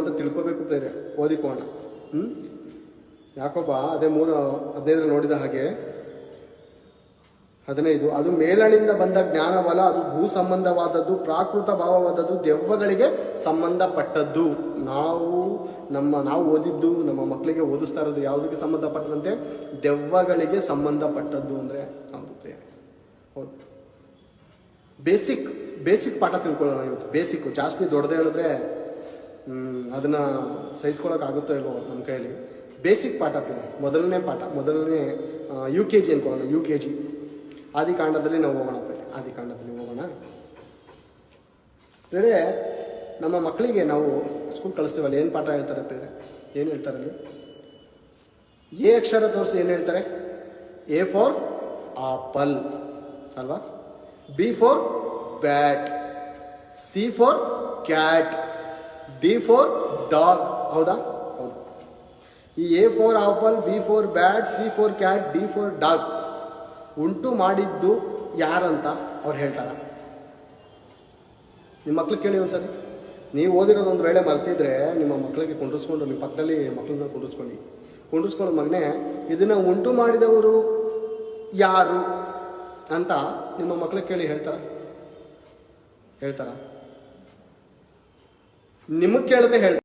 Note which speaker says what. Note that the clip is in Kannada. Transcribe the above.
Speaker 1: ಅಂತ ತಿಳ್ಕೊಬೇಕು ಪ್ರೇರೆ ಓದಿಕೋಣ ಹ್ಞೂ ಯಾಕೊಬ್ಬ ಅದೇ ಮೂರು ಹದಿನೈದರಲ್ಲಿ ನೋಡಿದ ಹಾಗೆ, ಹದಿನೈದು, ಅದು ಮೇಲಣಿಂದ ಬಂದ ಜ್ಞಾನವಲ್ಲ ಅದು ಭೂ ಸಂಬಂಧವಾದದ್ದು ಪ್ರಾಕೃತ ಭಾವವಾದದ್ದು, ದೆವ್ವಗಳಿಗೆ ಸಂಬಂಧಪಟ್ಟದ್ದು. ನಾವು ನಮ್ಮ, ನಾವು ಓದಿದ್ದು, ನಮ್ಮ ಮಕ್ಕಳಿಗೆ ಓದಿಸ್ತಾ ಇರೋದು ಯಾವುದಕ್ಕೆ ಸಂಬಂಧಪಟ್ಟದಂತೆ? ದೆವ್ವಗಳಿಗೆ ಸಂಬಂಧಪಟ್ಟದ್ದು ಅಂದರೆ ಹೌದು. ಬೇಸಿಕ್ ಬೇಸಿಕ್ ಪಾಠ ತಿಳ್ಕೊಳ್ಳೋಣ ಇವತ್ತು. ಬೇಸಿಕ್, ಜಾಸ್ತಿ ದೊಡ್ಡದೇ ಹೇಳಿದ್ರೆ ಅದನ್ನ ಸಹಿಸ್ಕೊಳಕ್ ಆಗುತ್ತೋ ಇಲ್ವೋ ನಮ್ಮ ಕೈಯಲ್ಲಿ? ಬೇಸಿಕ್ ಪಾಠ ಪ್ರಿಯ ಮೊದಲನೇ ಪಾಠ, ಮೊದಲನೇ ಯು ಕೆ ಜಿ ಅನ್ಕೊಳ್ಳೋಣ ಯು ಕೆ ಜಿ ಆದಿಕಾಂಡದಲ್ಲಿ ನಾವು ಹೋಗೋಣ ಪ್ರಿಯ ಆದಿಕಾಂಡದಲ್ಲಿ ಹೋಗೋಣ. ಬೇರೆ, ನಮ್ಮ ಮಕ್ಕಳಿಗೆ ನಾವು ಸ್ಕೂಲ್ ಕಳಿಸ್ತೀವಲ್ಲ, ಏನು ಪಾಠ ಹೇಳ್ತಾರೆ ಪ್ರಿಯ ಏನು ಹೇಳ್ತಾರೆ ಅಲ್ಲಿ? ಎ ಅಕ್ಷರ ತೋರಿಸಿ ಏನು ಹೇಳ್ತಾರೆ? ಎ ಫಾರ್ ಆಪಲ್, ಅಲ್ವಾ? B for bat, C for cat. D for dog ಹೌದಾ? ಹೌದು. ಈ A for apple B for bat C for cat D for dog ಉಂಟು ಮಾಡಿದ್ದು ಯಾರಂತ ಅವ್ರು ಹೇಳ್ತಾರ? ನಿಮ್ಮ ಮಕ್ಳು ಕೇಳಿ ಒಂದ್ಸರಿ. ನೀವು ಓದಿರೋದೊಂದು ವೇಳೆ ಮರ್ತಿದ್ರೆ ನಿಮ್ಮ ಮಕ್ಕಳಿಗೆ ಕುಂಡ್ರಿಸ್ಕೊಂಡು ನಿಮ್ಮ ಪಕ್ಕದಲ್ಲಿ ಮಕ್ಕಳನ್ನ ಕುಂಡ್ರಿಸ್ಕೊಂಡು ಕುಂಡ್ರಿಸ್ಕೊಂಡು ಮಗನೇ, ಇದನ್ನ ಉಂಟು ಮಾಡಿದವರು ಯಾರು ಅಂತ ನಿಮ್ಮ ಮಕ್ಳಿಗೆ ಕೇಳಿ ಹೇಳ್ತಾರ? ಹೇಳ್ತಾರ? ನಿಮಗೆ ಕೇಳದೆ ಹೇಳ್ತಾರೆ